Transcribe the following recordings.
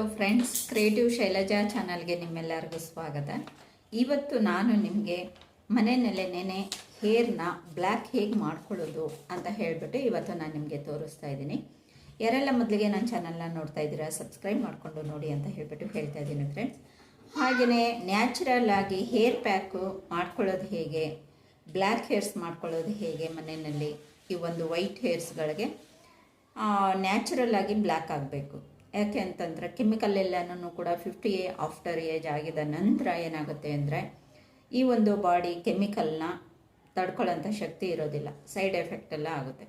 Hello friends creative Shailaja ಚಾನಲ್ಗೆ ನಿಮ್ಮೆಲ್ಲರಿಗೂ ಸ್ವಾಗತ. ಇವತ್ತು ನಾನು ನಿಮಗೆ ಮನೆಯಲ್ಲೇ ನೆನೆ ಹೇರ್ನ ಬ್ಲ್ಯಾಕ್ ಹೇಗೆ ಮಾಡ್ಕೊಳ್ಳೋದು ಅಂತ ಹೇಳಿಬಿಟ್ಟು ಇವತ್ತು ನಾನು ನಿಮಗೆ ತೋರಿಸ್ತಾ ಇದ್ದೀನಿ. ಯಾರೆಲ್ಲ ಮೊದಲಿಗೆ ನನ್ನ ಚಾನಲ್ನ ನೋಡ್ತಾ ಇದ್ದೀರಾ ಸಬ್ಸ್ಕ್ರೈಬ್ ಮಾಡಿಕೊಂಡು ನೋಡಿ ಅಂತ ಹೇಳಿಬಿಟ್ಟು ಹೇಳ್ತಾ ಇದ್ದೀನಿ ಫ್ರೆಂಡ್ಸ್ ಹಾಗೆಯೇ ನ್ಯಾಚುರಲ್ ಆಗಿ ಹೇರ್ ಪ್ಯಾಕು ಮಾಡ್ಕೊಳ್ಳೋದು ಹೇಗೆ ಬ್ಲ್ಯಾಕ್ ಹೇರ್ಸ್ ಮಾಡ್ಕೊಳ್ಳೋದು ಹೇಗೆ ಮನೆಯಲ್ಲಿ ಈ ಒಂದು ವೈಟ್ ಹೇರ್ಸ್ಗಳಿಗೆ ನ್ಯಾಚುರಲ್ ಆಗಿ ಬ್ಲ್ಯಾಕ್ ಆಗಬೇಕು. ಯಾಕೆ ಅಂತಂದರೆ ಕೆಮಿಕಲ್ ಎಲ್ಲನೂ ಕೂಡ ಫಿಫ್ಟಿ ಆಫ್ಟರ್ ಏಜ್ ಆಗಿದ ನಂತರ ಏನಾಗುತ್ತೆ ಅಂದರೆ ಈ ಒಂದು ಬಾಡಿ ಕೆಮಿಕಲ್ನ ತಡ್ಕೊಳ್ಳೋಂಥ ಶಕ್ತಿ ಇರೋದಿಲ್ಲ ಸೈಡ್ ಎಫೆಕ್ಟ್ ಎಲ್ಲ ಆಗುತ್ತೆ.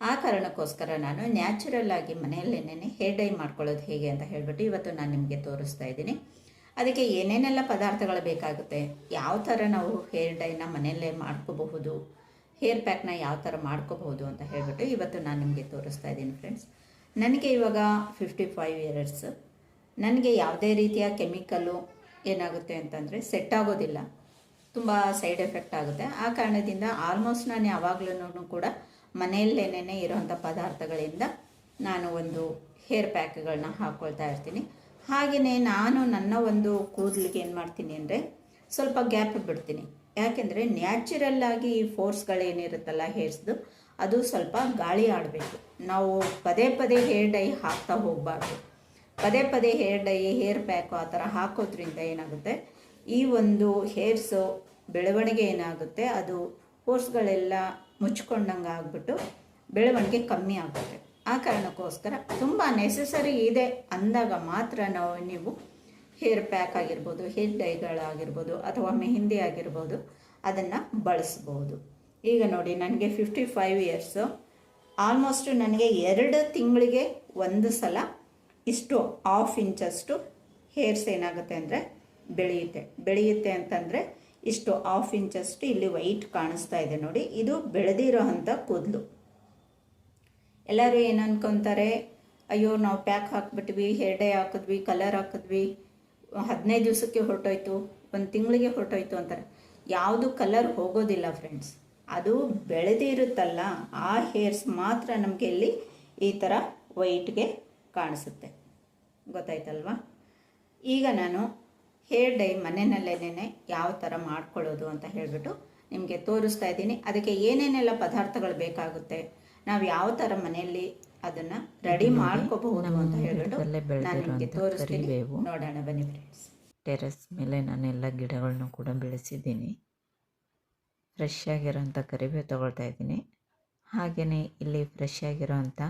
ಆ ಕಾರಣಕ್ಕೋಸ್ಕರ ನಾನು ನ್ಯಾಚುರಲ್ ಆಗಿ ಮನೆಯಲ್ಲೇನೇ ಹೇರ್ ಡೈ ಮಾಡ್ಕೊಳ್ಳೋದು ಹೇಗೆ ಅಂತ ಹೇಳಿಬಿಟ್ಟು ಇವತ್ತು ನಾನು ನಿಮಗೆ ತೋರಿಸ್ತಾ ಇದ್ದೀನಿ. ಅದಕ್ಕೆ ಏನೇನೆಲ್ಲ ಪದಾರ್ಥಗಳು ಬೇಕಾಗುತ್ತೆ, ಯಾವ ಥರ ನಾವು ಹೇರ್ ಡೈನ ಮನೆಯಲ್ಲೇ ಮಾಡ್ಕೋಬಹುದು ಹೇರ್ ಪ್ಯಾಕ್ನ ಯಾವ ಥರ ಮಾಡ್ಕೋಬಹುದು ಅಂತ ಹೇಳಿಬಿಟ್ಟು ಇವತ್ತು ನಾನು ನಿಮಗೆ ತೋರಿಸ್ತಾ ಇದ್ದೀನಿ ಫ್ರೆಂಡ್ಸ್ ನನಗೆ ಇವಾಗ ಫಿಫ್ಟಿ ಫೈವ್ ಇಯರ್ಸ್ ನನಗೆ ಯಾವುದೇ ರೀತಿಯ ಕೆಮಿಕಲ್ಲು ಏನಾಗುತ್ತೆ ಅಂತಂದರೆ ಸೆಟ್ ಆಗೋದಿಲ್ಲ. ತುಂಬ ಸೈಡ್ ಎಫೆಕ್ಟ್ ಆಗುತ್ತೆ. ಆ ಕಾರಣದಿಂದ ಆಲ್ಮೋಸ್ಟ್ ನಾನು ಯಾವಾಗಲೂ ಕೂಡ ಮನೆಯಲ್ಲೇನೇ ಇರೋವಂಥ ಪದಾರ್ಥಗಳಿಂದ ನಾನು ಒಂದು ಹೇರ್ ಪ್ಯಾಕ್ಗಳನ್ನ ಹಾಕ್ಕೊಳ್ತಾ ಇರ್ತೀನಿ. ಹಾಗೆಯೇ ನಾನು ನನ್ನ ಒಂದು ಕೂದಲಿಗೆ ಏನು ಮಾಡ್ತೀನಿ ಅಂದರೆ ಸ್ವಲ್ಪ ಗ್ಯಾಪ್ ಬಿಡ್ತೀನಿ. ಯಾಕೆಂದರೆ ನ್ಯಾಚುರಲ್ ಆಗಿ ಈ ಫೋರ್ಸ್ಗಳೇನಿರುತ್ತಲ್ಲ ಹೇರ್ಸ್ದು ಅದು ಸ್ವಲ್ಪ ಗಾಳಿ ಆಡಬೇಕು. ನಾವು ಪದೇ ಪದೇ ಹೇರ್ ಡೈ ಹಾಕ್ತಾ ಹೋಗಬಾರ್ದು. ಪದೇ ಪದೇ ಹೇರ್ ಡೈ ಹೇರ್ ಪ್ಯಾಕು ಆ ಥರ ಹಾಕೋದ್ರಿಂದ ಏನಾಗುತ್ತೆ? ಈ ಒಂದು ಹೇರ್ಸು ಬೆಳವಣಿಗೆ ಏನಾಗುತ್ತೆ? ಅದು ಪೋರ್ಸ್ಗಳೆಲ್ಲ ಮುಚ್ಕೊಂಡಂಗೆ ಆಗಿಬಿಟ್ಟು ಬೆಳವಣಿಗೆ ಕಮ್ಮಿ ಆಗುತ್ತೆ. ಆ ಕಾರಣಕ್ಕೋಸ್ಕರ ತುಂಬ ನೆಸೆಸರಿ ಇದೆ ಅಂದಾಗ ಮಾತ್ರ ನಾವು ನೀವು ಹೇರ್ ಪ್ಯಾಕ್ ಆಗಿರ್ಬೋದು ಹೇರ್ ಡೈಗಳಾಗಿರ್ಬೋದು ಅಥವಾ ಮೆಹಂದಿ ಆಗಿರ್ಬೋದು ಅದನ್ನು ಬಳಸ್ಬೋದು. ಈಗ ನೋಡಿ, ನನಗೆ ಫಿಫ್ಟಿ ಫೈವ್ ಇಯರ್ಸು ಆಲ್ಮೋಸ್ಟ್ ನನಗೆ ಎರಡು ತಿಂಗಳಿಗೆ ಒಂದು ಸಲ ಇಷ್ಟು ಹಾಫ್ ಇಂಚಷ್ಟು ಹೇರ್ಸ್ ಏನಾಗುತ್ತೆ ಅಂದರೆ ಬೆಳೆಯುತ್ತೆ. ಬೆಳೆಯುತ್ತೆ ಅಂತಂದರೆ ಇಷ್ಟು ಹಾಫ್ ಇಂಚಷ್ಟು ಇಲ್ಲಿ ವೈಟ್ ಕಾಣಿಸ್ತಾ ಇದೆ ನೋಡಿ. ಇದು ಬೆಳೆದಿರೋ ಅಂಥ ಕೂದಲು. ಎಲ್ಲರೂ ಏನು ಅನ್ಕೊತಾರೆ? ಅಯ್ಯೋ, ನಾವು ಪ್ಯಾಕ್ ಹಾಕ್ಬಿಟ್ವಿ ಹೇರ್ ಡೇ ಹಾಕಿದ್ವಿ ಕಲರ್ ಹಾಕಿದ್ವಿ, ಹದಿನೈದು ದಿವಸಕ್ಕೆ ಹೊರಟೋಯ್ತು, ಒಂದು ತಿಂಗಳಿಗೆ ಹೊರಟೋಯ್ತು ಅಂತಾರೆ. ಯಾವುದು ಕಲರ್ ಹೋಗೋದಿಲ್ಲ ಫ್ರೆಂಡ್ಸ್ ಅದು ಬೆಳೆದಿರುತ್ತಲ್ಲ ಆ ಹೇರ್ಸ್ ಮಾತ್ರ ನಮಗೆ ಇಲ್ಲಿ ಈ ಥರ ವೈಟ್ಗೆ ಕಾಣಿಸುತ್ತೆ. ಗೊತ್ತಾಯ್ತಲ್ವಾ? ಈಗ ನಾನು ಹೇರ್ ಡೈ ಮನೆಯಲ್ಲೇನೆ ಯಾವ ಥರ ಮಾಡ್ಕೊಳ್ಳೋದು ಅಂತ ಹೇಳಿಬಿಟ್ಟು ನಿಮಗೆ ತೋರಿಸ್ತಾ ಇದ್ದೀನಿ. ಅದಕ್ಕೆ ಏನೇನೆಲ್ಲ ಪದಾರ್ಥಗಳು ಬೇಕಾಗುತ್ತೆ ನಾವು ಯಾವ ಥರ ಮನೆಯಲ್ಲಿ ಅದನ್ನು ರೆಡಿ ಮಾಡ್ಕೋಬಹುದು ಅಂತ ಹೇಳಿಬಿಟ್ಟು ನಾನು ನಿಮಗೆ ತೋರಿಸ್ತೀನಿ. ನೋಡೋಣ ಬನ್ನಿ ಫ್ರೆಂಡ್ಸ್ ಟೆರೆಸ್ ಮೇಲೆ ನಾನೆಲ್ಲ ಗಿಡಗಳನ್ನೂ ಕೂಡ ಬೆಳೆಸಿದ್ದೀನಿ. ಫ್ರೆಶ್ ಆಗಿರೋಂಥ ಕರಿಬೇವು ತೊಗೊಳ್ತಾ ಇದ್ದೀನಿ. ಹಾಗೆಯೇ ಇಲ್ಲಿ ಫ್ರೆಶ್ ಆಗಿರೋಂಥ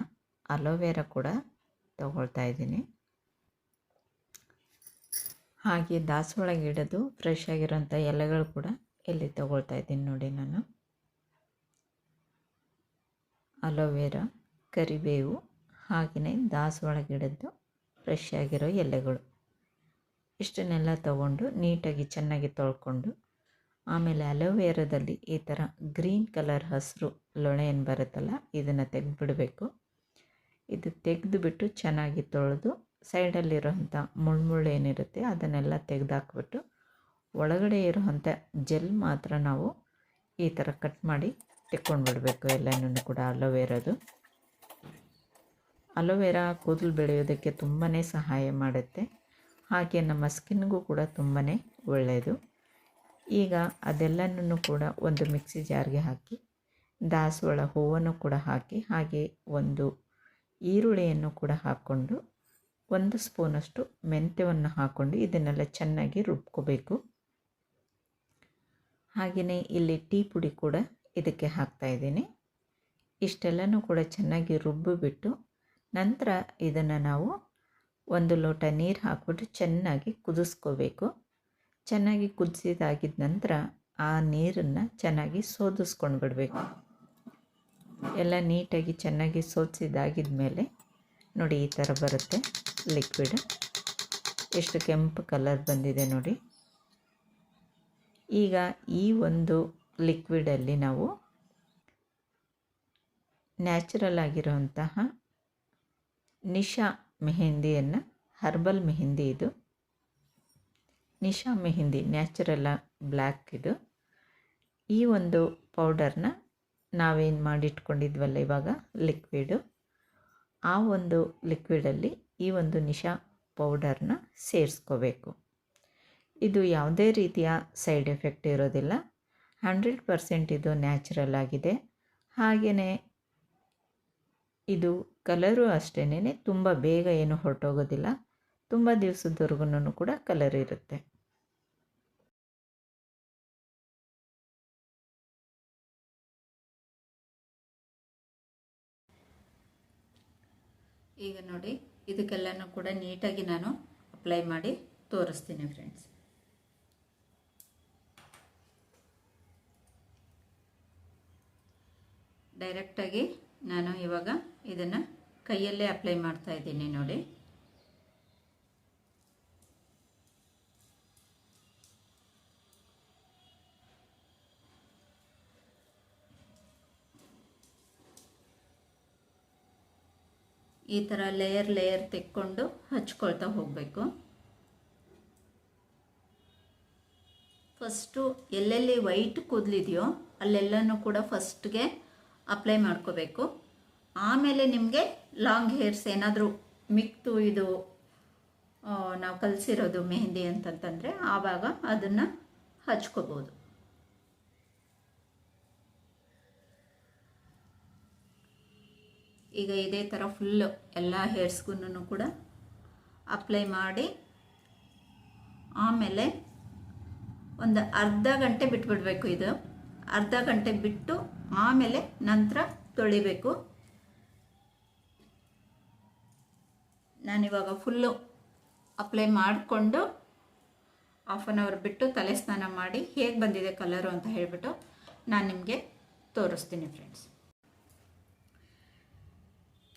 ಅಲೋವೆರಾ ಕೂಡ ತೊಗೊಳ್ತಾ ಇದ್ದೀನಿ. ಹಾಗೆ ದಾಸವಾಳ ಗಿಡದ್ದು ಫ್ರೆಶ್ ಆಗಿರೋಂಥ ಎಲೆಗಳು ಕೂಡ ಇಲ್ಲಿ ತೊಗೊಳ್ತಾ ಇದ್ದೀನಿ ನೋಡಿ ನಾನು. ಅಲೋವೆರಾ, ಕರಿಬೇವು, ಹಾಗೆಯೇ ದಾಸವಾಳ ಗಿಡದ್ದು ಫ್ರೆಶ್ ಆಗಿರೋ ಎಲೆಗಳು. ಇಷ್ಟನ್ನೆಲ್ಲ ತಗೊಂಡು ನೀಟಾಗಿ ಚೆನ್ನಾಗಿ ತೊಳ್ಕೊಂಡು ಆಮೇಲೆ ಅಲೋವೆರಾದಲ್ಲಿ ಈ ಥರ ಗ್ರೀನ್ ಕಲರ್ ಹಸಿರು ಲೊಳೆ ಏನು ಬರುತ್ತಲ್ಲ, ಇದನ್ನು ತೆಗೆದುಬಿಡಬೇಕು. ಇದು ತೆಗೆದುಬಿಟ್ಟು ಚೆನ್ನಾಗಿ ತೊಳೆದು ಸೈಡಲ್ಲಿರೋಂಥ ಮುಳ್ಮುಳ್ಳು ಏನಿರುತ್ತೆ ಅದನ್ನೆಲ್ಲ ತೆಗೆದಾಕ್ಬಿಟ್ಟು ಒಳಗಡೆ ಇರೋವಂಥ ಜೆಲ್ ಮಾತ್ರ ನಾವು ಈ ಥರ ಕಟ್ ಮಾಡಿ ತೆಕ್ಕೊಂಡು ಬಿಡಬೇಕು ಎಲ್ಲನೂ ಕೂಡ ಅಲೋವೆರಾದು. ಅಲೋವೆರಾ ಕೂದಲು ಬೆಳೆಯೋದಕ್ಕೆ ತುಂಬಾ ಸಹಾಯ ಮಾಡುತ್ತೆ. ಹಾಗೆ ನಮ್ಮ ಸ್ಕಿನ್ಗೂ ಕೂಡ ತುಂಬಾ ಒಳ್ಳೆಯದು. ಈಗ ಅದೆಲ್ಲನೂ ಕೂಡ ಒಂದು ಮಿಕ್ಸಿ ಜಾರ್ಗೆ ಹಾಕಿ, ದಾಸವಾಳ ಹೂವನ್ನು ಕೂಡ ಹಾಕಿ, ಹಾಗೆ ಒಂದು ಈರುಳ್ಳಿಯನ್ನು ಕೂಡ ಹಾಕ್ಕೊಂಡು ಒಂದು ಸ್ಪೂನಷ್ಟು ಮೆಂತ್ಯವನ್ನು ಹಾಕ್ಕೊಂಡು ಇದನ್ನೆಲ್ಲ ಚೆನ್ನಾಗಿ ರುಬ್ಕೋಬೇಕು. ಹಾಗೆಯೇ ಇಲ್ಲಿ ಟೀ ಪುಡಿ ಕೂಡ ಇದಕ್ಕೆ ಹಾಕ್ತಾ ಇದ್ದೀನಿ. ಇಷ್ಟೆಲ್ಲನೂ ಕೂಡ ಚೆನ್ನಾಗಿ ರುಬ್ಬಿಬಿಟ್ಟು ನಂತರ ಇದನ್ನು ನಾವು ಒಂದು ಲೋಟ ನೀರು ಹಾಕ್ಬಿಟ್ಟು ಚೆನ್ನಾಗಿ ಕುದಿಸ್ಕೋಬೇಕು. ಚೆನ್ನಾಗಿ ಕುದಿಸಿದಾಗಿದ ನಂತರ ಆ ನೀರನ್ನು ಚೆನ್ನಾಗಿ ಸೋದಿಸ್ಕೊಂಡು ಬಿಡಬೇಕು. ಎಲ್ಲ ನೀಟಾಗಿ ಚೆನ್ನಾಗಿ ಸೋದಿಸಿದಾಗಿದ ಮೇಲೆ ನೋಡಿ ಈ ಥರ ಬರುತ್ತೆ ಲಿಕ್ವಿಡ್ ಎಷ್ಟು ಕೆಂಪು ಕಲರ್ ಬಂದಿದೆ ನೋಡಿ. ಈಗ ಈ ಒಂದು ಲಿಕ್ವಿಡಲ್ಲಿ ನಾವು ನ್ಯಾಚುರಲ್ ಆಗಿರುವಂತಹ ನಿಶಾ ಮೆಹೆಂದಿಯನ್ನು ಹರ್ಬಲ್ ಮೆಹೆಂದಿ ಇದು ನಿಶಾ ಮೆಹಂದಿ ನ್ಯಾಚುರಲ್ ಬ್ಲ್ಯಾಕ್ ಇದು. ಈ ಒಂದು ಪೌಡರ್ನ ನಾವೇನು ಮಾಡಿಟ್ಕೊಂಡಿದ್ವಲ್ಲ ಇವಾಗ, ಲಿಕ್ವಿಡು. ಆ ಒಂದು ಲಿಕ್ವಿಡಲ್ಲಿ ಈ ಒಂದು ನಿಶಾ ಪೌಡರ್ನ ಸೇರಿಸ್ಕೋಬೇಕು. ಇದು ಯಾವುದೇ ರೀತಿಯ ಸೈಡ್ ಎಫೆಕ್ಟ್ ಇರೋದಿಲ್ಲ. ಹಂಡ್ರೆಡ್ ಪರ್ಸೆಂಟ್ ಇದು ನ್ಯಾಚುರಲ್ ಆಗಿದೆ. ಹಾಗೆಯೇ ಇದು ಕಲರು ಅಷ್ಟೇ ತುಂಬ ಬೇಗ ಏನು ಹೊರಟೋಗೋದಿಲ್ಲ. ತುಂಬ ದಿವಸದವರೆಗೂ ಕೂಡ ಕಲರ್ ಇರುತ್ತೆ. ಈಗ ನೋಡಿ, ಇದಕ್ಕೆಲ್ಲನೂ ಕೂಡ ನೀಟಾಗಿ ನಾನು ಅಪ್ಲೈ ಮಾಡಿ ತೋರಿಸ್ತೀನಿ ಫ್ರೆಂಡ್ಸ್ ಡೈರೆಕ್ಟಾಗಿ ನಾನು ಇವಾಗ ಇದನ್ನು ಕೈಯಲ್ಲೇ ಅಪ್ಲೈ ಮಾಡ್ತಾ ಇದ್ದೀನಿ ನೋಡಿ. ಈ ಥರ ಲೇಯರ್ ಲೇಯರ್ ತೆಕ್ಕೊಂಡು ಹಚ್ಕೊಳ್ತಾ ಹೋಗಬೇಕು. ಫಸ್ಟು ಎಲ್ಲೆಲ್ಲಿ ವೈಟ್ ಕೂದಲಿದೆಯೋ ಅಲ್ಲೆಲ್ಲನೂ ಕೂಡ ಫಸ್ಟ್ಗೆ ಅಪ್ಲೈ ಮಾಡ್ಕೋಬೇಕು. ಆಮೇಲೆ ನಿಮಗೆ ಲಾಂಗ್ ಹೇರ್ಸ್ ಏನಾದರೂ ಮಿಕ್ತು ಇದು ನಾವು ಕಲಿಸಿರೋದು ಮೆಹಂದಿ ಅಂತಂತಂದರೆ ಆವಾಗ ಅದನ್ನು ಹಚ್ಕೋಬೋದು. ಈಗ ಇದೇ ಥರ ಫುಲ್ಲು ಎಲ್ಲ ಹೇರ್ಸ್ಗೂ ಕೂಡ ಅಪ್ಲೈ ಮಾಡಿ, ಆಮೇಲೆ ಒಂದು ಅರ್ಧ ಗಂಟೆ ಬಿಟ್ಬಿಡಬೇಕು ಇದು. ಅರ್ಧ ಗಂಟೆ ಬಿಟ್ಟು ಆಮೇಲೆ ನಂತರ ತೊಳಿಬೇಕು. ನಾನಿವಾಗ ಫುಲ್ಲು ಅಪ್ಲೈ ಮಾಡಿಕೊಂಡು ಹಾಫ್ ಆನ್ ಅವರ್ ಬಿಟ್ಟು ತಲೆ ಸ್ನಾನ ಮಾಡಿ ಹೇಗೆ ಬಂದಿದೆ ಕಲರು ಅಂತ ಹೇಳಿಬಿಟ್ಟು ನಾನು ನಿಮಗೆ ತೋರಿಸ್ತೀನಿ ಫ್ರೆಂಡ್ಸ್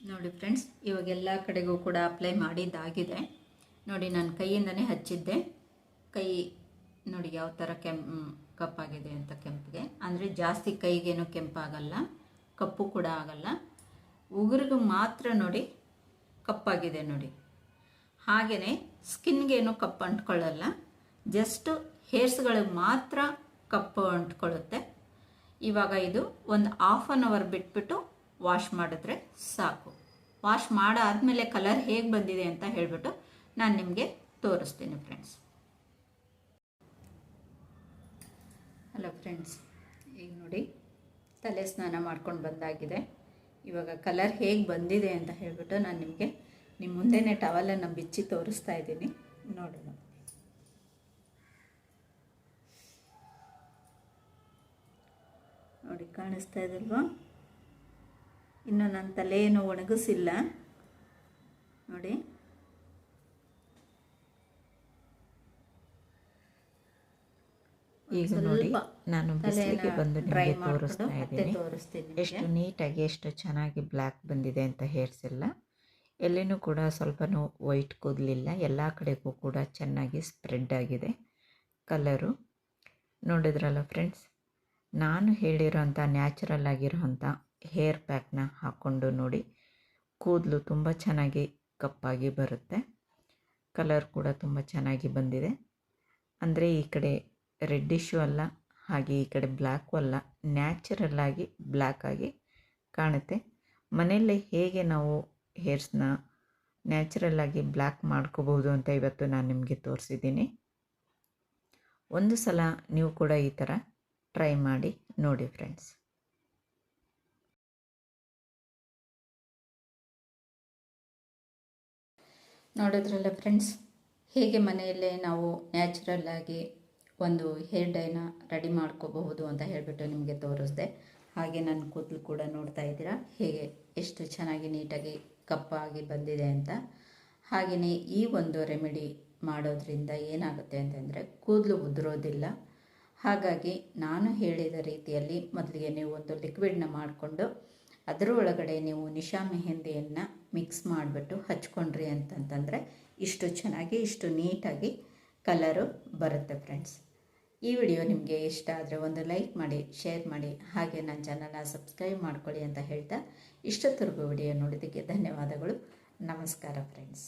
ನೋಡಿ ಫ್ರೆಂಡ್ಸ್, ಇವಾಗ ಎಲ್ಲ ಕಡೆಗೂ ಕೂಡ ಅಪ್ಲೈ ಮಾಡಿದ್ದಾಗಿದೆ. ನೋಡಿ ನಾನು ಕೈಯಿಂದನೇ ಹಚ್ಚಿದ್ದೆ. ಕೈ ನೋಡಿ ಯಾವ ಥರ ಕೆಂಪ್ ಕಪ್ಪಾಗಿದೆ ಅಂತ ಕೆಂಪಿಗೆ. ಅಂದರೆ ಜಾಸ್ತಿ ಕೈಗೇನು ಕೆಂಪಾಗಲ್ಲ, ಕಪ್ಪು ಕೂಡ ಆಗಲ್ಲ. ಉಗುರಿಗೂ ಮಾತ್ರ ನೋಡಿ ಕಪ್ಪಾಗಿದೆ ನೋಡಿ. ಹಾಗೆಯೇ ಸ್ಕಿನ್ಗೇನು ಕಪ್ಪು ಅಂಟ್ಕೊಳ್ಳಲ್ಲ, ಜಸ್ಟು ಹೇರ್ಸ್ಗಳಿಗೆ ಮಾತ್ರ ಕಪ್ಪು ಅಂಟ್ಕೊಳ್ಳುತ್ತೆ. ಇವಾಗ ಇದು ಒಂದು ಆಫ್ ಆನ್ ಅವರ್ ಬಿಟ್ಬಿಟ್ಟು ವಾಶ್ ಮಾಡಿದ್ರೆ ಸಾಕು. ವಾಶ್ ಮಾಡಾದಮೇಲೆ ಕಲರ್ ಹೇಗೆ ಬಂದಿದೆ ಅಂತ ಹೇಳಿಬಿಟ್ಟು ನಾನು ನಿಮಗೆ ತೋರಿಸ್ತೀನಿ ಫ್ರೆಂಡ್ಸ್. ಹಲೋ ಫ್ರೆಂಡ್ಸ್, ಈಗ ನೋಡಿ ತಲೆ ಸ್ನಾನ ಮಾಡ್ಕೊಂಡು ಬಂದಾಗಿದೆ. ಇವಾಗ ಕಲರ್ ಹೇಗೆ ಬಂದಿದೆ ಅಂತ ಹೇಳಿಬಿಟ್ಟು ನಾನು ನಿಮಗೆ ನಿಮ್ಮ ಮುಂದೆನೇ ಟವಲನ್ನು ಬಿಚ್ಚಿ ತೋರಿಸ್ತಾ ಇದ್ದೀನಿ. ನೋಡೋಣ. ನೋಡಿ, ಕಾಣಿಸ್ತಾ ಇದಲ್ವಾ ಇನ್ನು ನನ್ನ ತಲೆಯನ್ನು ಒಣಗಿಸಿಲ್ಲ. ನೋಡಿ. ಈಗ ನೋಡಿ ನಾನು ಬಿಸಿಲಿಗೆ ಬಂದು ನಿಮಗೆ ತೋರಿಸ್ತಾ ಇದ್ದೀನಿ. ಎಷ್ಟು ನೀಟಾಗಿ ಎಷ್ಟು ಚೆನ್ನಾಗಿ ಬ್ಲ್ಯಾಕ್ ಬಂದಿದೆ ಅಂತ ಹೇರ್ಸ್ ಎಲ್ಲ ಎಲ್ಲಿನೂ ಕೂಡ ಸ್ವಲ್ಪನೂ ವೈಟ್ ಕೂದಲಿಲ್ಲ. ಎಲ್ಲ ಕಡೆಗೂ ಕೂಡ ಚೆನ್ನಾಗಿ ಸ್ಪ್ರೆಡ್ ಆಗಿದೆ. ಕಲರು. ನೋಡಿದ್ರಲ್ಲ ಫ್ರೆಂಡ್ಸ್ ನಾನು ಹೇಳಿರೋಂಥ ನ್ಯಾಚುರಲ್ ಆಗಿರೋಂಥ ಹೇರ್ ಪ್ಯಾಕ್ನ ಹಾಕ್ಕೊಂಡು ನೋಡಿ. ಕೂದಲು ತುಂಬ ಚೆನ್ನಾಗಿ ಕಪ್ಪಾಗಿ ಬರುತ್ತೆ. ಕಲರ್ ಕೂಡ ತುಂಬ ಚೆನ್ನಾಗಿ ಬಂದಿದೆ. ಅಂದರೆ ಈ ಕಡೆ ರೆಡ್ಡಿಶು ಅಲ್ಲ, ಹಾಗೆ ಈ ಕಡೆ ಬ್ಲ್ಯಾಕು ಅಲ್ಲ, ನ್ಯಾಚುರಲ್ ಆಗಿ ಬ್ಲ್ಯಾಕ್ ಆಗಿ ಕಾಣುತ್ತೆ. ಮನೆಯಲ್ಲೇ ಹೇಗೆ ನಾವು ಹೇರ್ಸ್ನ ನ್ಯಾಚುರಲ್ ಆಗಿ ಬ್ಲ್ಯಾಕ್ ಮಾಡ್ಕೋಬಹುದು ಅಂತ ಇವತ್ತು ನಾನು ನಿಮಗೆ ತೋರಿಸಿದ್ದೀನಿ. ಒಂದು ಸಲ ನೀವು ಕೂಡ ಈ ಥರ ಟ್ರೈ ಮಾಡಿ ನೋಡಿ ಫ್ರೆಂಡ್ಸ್. ನೋಡಿದ್ರಲ್ಲ ಫ್ರೆಂಡ್ಸ್ ಹೇಗೆ ಮನೆಯಲ್ಲೇ ನಾವು ನ್ಯಾಚುರಲ್ಲಾಗಿ ಒಂದು ಹೇರ್ ಡೈನ ರೆಡಿ ಮಾಡ್ಕೋಬಹುದು ಅಂತ ಹೇಳಿಬಿಟ್ಟು ನಿಮಗೆ ತೋರಿಸ್ದೆ. ಹಾಗೆ ನನ್ನ ಕೂದಲು ಕೂಡ ನೋಡ್ತಾ ಇದ್ದೀರಾ, ಹೇಗೆ ಎಷ್ಟು ಚೆನ್ನಾಗಿ ನೀಟಾಗಿ ಕಪ್ಪಾಗಿ ಬಂದಿದೆ ಅಂತ. ಹಾಗೆಯೇ ಈ ಒಂದು ರೆಮಿಡಿ ಮಾಡೋದ್ರಿಂದ ಏನಾಗುತ್ತೆ ಅಂತಂದರೆ ಕೂದಲು ಉದುರೋದಿಲ್ಲ. ಹಾಗಾಗಿ ನಾನು ಹೇಳಿದ ರೀತಿಯಲ್ಲಿ ಮೊದಲಿಗೆ ನೀವು ಒಂದು ಲಿಕ್ವಿಡ್ನ ಮಾಡಿಕೊಂಡು ಅದರ ಒಳಗಡೆ ನೀವು ನಿಶಾ ಮೆಹಂದಿಯನ್ನು ಮಿಕ್ಸ್ ಮಾಡಿಬಿಟ್ಟು ಹಚ್ಕೊಂಡ್ರಿ ಅಂತಂತಂದರೆ ಇಷ್ಟು ಚೆನ್ನಾಗಿ, ಇಷ್ಟು ನೀಟಾಗಿ ಕಲರು ಬರುತ್ತೆ ಫ್ರೆಂಡ್ಸ್ ಈ ವಿಡಿಯೋ ನಿಮಗೆ ಇಷ್ಟ ಆದರೆ ಒಂದು ಲೈಕ್ ಮಾಡಿ, ಶೇರ್ ಮಾಡಿ, ಹಾಗೆ ನನ್ನ ಚಾನಲ್ನ ಸಬ್ಸ್ಕ್ರೈಬ್ ಮಾಡ್ಕೊಳ್ಳಿ ಅಂತ ಹೇಳ್ತಾ ಇಷ್ಟೊತ್ತರೆಗೂ ವಿಡಿಯೋ ನೋಡಿದ್ದಕ್ಕೆ ಧನ್ಯವಾದಗಳು. ನಮಸ್ಕಾರ ಫ್ರೆಂಡ್ಸ್